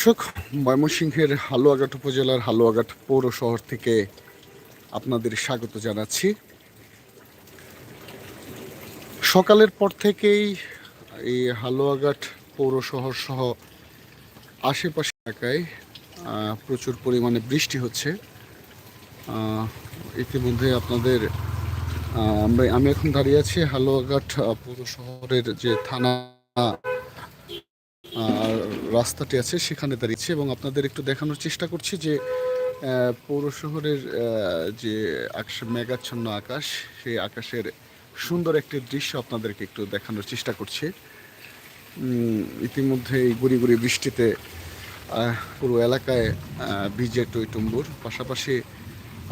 দর্শক, ময়মনসিংহের হালুয়াঘাট উপজেলার হালুয়াঘাট পৌর শহর থেকে আপনাদের স্বাগত জানাচ্ছি। সকালের পর থেকেই এই হালুয়াঘাট পৌর শহর সহ আশেপাশে এলাকায় প্রচুর পরিমাণে বৃষ্টি হচ্ছে। ইতিমধ্যে আপনাদের আমরা, আমি এখন দাঁড়িয়ে আছি হালুয়াঘাট পৌর শহরের যে থানা রাস্তাটি আছে, সেখানে দাঁড়িয়েছি এবং আপনাদের একটু দেখানোর চেষ্টা করছি যে পৌর শহরের যে আকাশ, মেঘাচ্ছন্ন আকাশ, সেই আকাশের সুন্দর একটি দৃশ্য আপনাদেরকে একটু দেখানোর চেষ্টা করছি। ইতিমধ্যে এই গুড়ি গুড়ি বৃষ্টিতে পুরো এলাকায় ভিজে টইটুম্বুর পাশাপাশি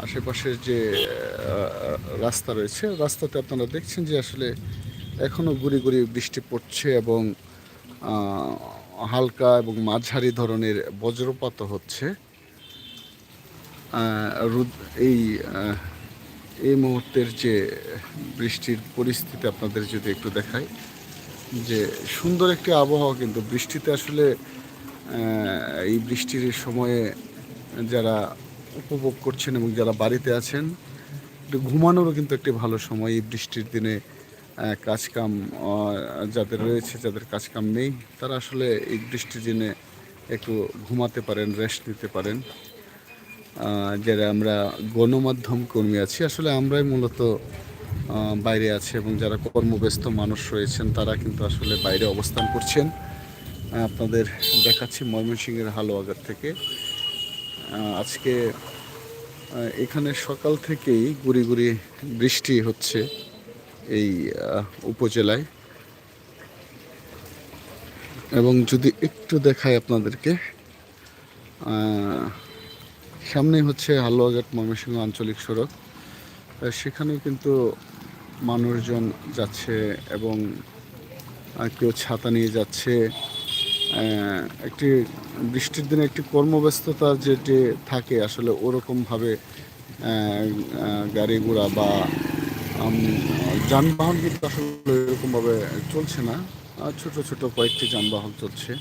আশেপাশের যে রাস্তা রয়েছে, রাস্তাতে আপনারা দেখছেন যে আসলে এখনও গুড়ি গুড়ি বৃষ্টি পড়ছে এবং হালকা এবং মাঝারি ধরনের বজ্রপাত হচ্ছে। এই এই মুহূর্তের যে বৃষ্টির পরিস্থিতি আপনাদের যদি একটু দেখাই, যে সুন্দর একটি আবহাওয়া কিন্তু বৃষ্টিতে আসলে এই বৃষ্টির সময়ে যারা উপভোগ করছেন এবং যারা বাড়িতে আছেন ঘুমানোরও কিন্তু একটি ভালো সময় এই বৃষ্টির দিনে কাজকাম যাদের রয়েছে, যাদের কাজকাম নেই, তারা আসলে এই বৃষ্টির দিনে একটু ঘুমাতে পারেন রেস্ট নিতে পারেন। যারা আমরা গণমাধ্যম কর্মী আছি, আসলে আমরাই মূলত বাইরে আছি এবং যারা কর্মব্যস্ত মানুষ রয়েছেন, তারা কিন্তু আসলে বাইরে অবস্থান করছেন। আপনাদের দেখাচ্ছি ময়মনসিংহের হালুয়াঘাট থেকে। আজকে এখানে সকাল থেকেই গুড়ি গুড়ি বৃষ্টি হচ্ছে। এই উপজেলায়। এবং যদি একটু দেখাই আপনাদেরকে আহ, সামনেই হচ্ছে হালুয়াঘাট ময়মনসিংহ আঞ্চলিক সড়ক। সেখানে কিন্তু মানুষজন যাচ্ছে এবং কেউ ছাতা নিয়ে যাচ্ছে। একটি বৃষ্টির দিনে একটি কর্মব্যস্ততা যেটি থাকে আসলে ওরকমভাবে গাড়ি ঘোড়া বা যানবাহন কিন্তু আসলে এরকমভাবে চলছে না। ছোট ছোট কয়েকটি যানবাহন চলছে।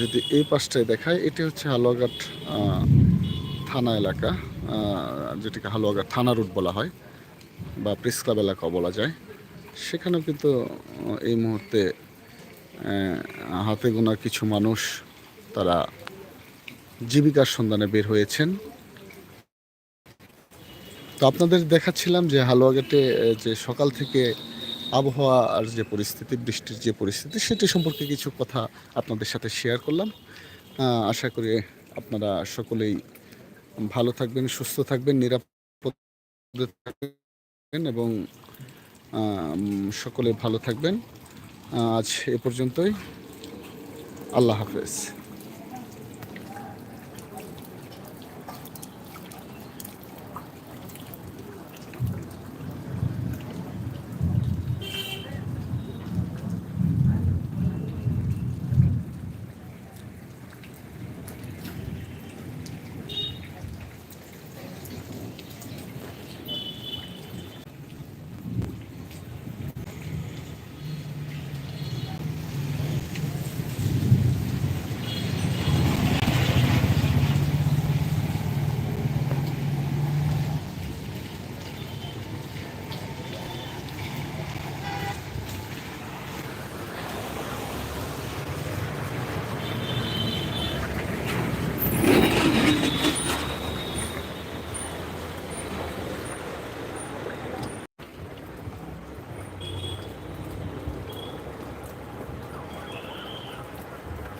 যদি এই পাশটায় দেখায় এটি হচ্ছে হালুয়াঘাট থানা এলাকা। যেটাকে হালুয়াঘাট থানা রুট বলা হয়, বা প্রেস ক্লাব এলাকাও বলা যায়। সেখানেও কিন্তু এই মুহূর্তে হাতে গোনা কিছু মানুষ, তারা জীবিকার সন্ধানে বের হয়েছেন। তো আপনাদের দেখাচ্ছিলাম যে হালুয়াঘাটে যে সকাল থেকে আবহাওয়া আর যে পরিস্থিতি, বৃষ্টির যে পরিস্থিতি, সেটি সম্পর্কে কিছু কথা আপনাদের সাথে শেয়ার করলাম। আশা করি আপনারা সকলেই ভালো থাকবেন, সুস্থ থাকবেন, নিরাপদে থাকবেন এবং সকলে ভালো থাকবেন। আজ এ পর্যন্তই। আল্লাহ হাফেজ।